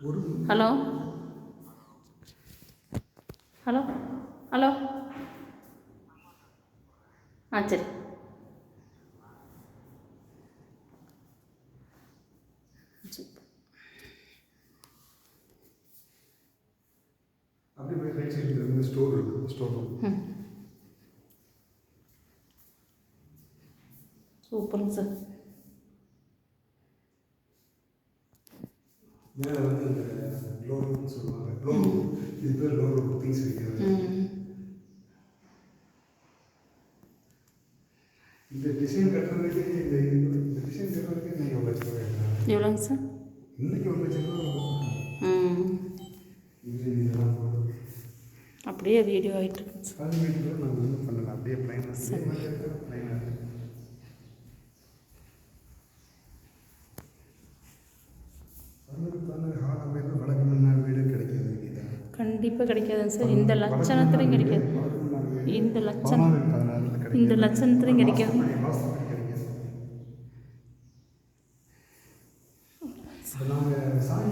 Hello? Hello? Hello? ஆ சரி. அப்படியே போய் ரைட் சைடில் வந்து ஸ்டோர் இருக்குது ஸ்டோர் ரூம் சூப்பருங்க சார். மேலே வந்து இந்த ரூம்னு சொல்லுவாங்க. ரூம் இது பேர் திங்ஸ் வைக்கிறது ம். இந்த டிசைன் கட்டுறதுக்கு இந்த இந்த டிசைன் கட்டுறதுக்கு நீங்கள் ஒரு லட்சம் ரூபாய் எவ்வளோங்க சார்? இன்னைக்கு ஒரு லட்சம் ரூபாய் அப்படியே வீடியோ ஆகிட்டு இருக்குங்க சார். அது வீட்டில் நாங்கள் ஒன்றும் பண்ணல. அப்படியே ப்ளைனாக. ப்ளைனாக கண்டிப்பாக கிடைக்காதுங்க சார். இந்த லட்சணத்துலையும் கிடைக்காது. இந்த லட்சணம் இந்த லட்சணத்துலையும் கிடைக்காது. நாங்கள் சாமி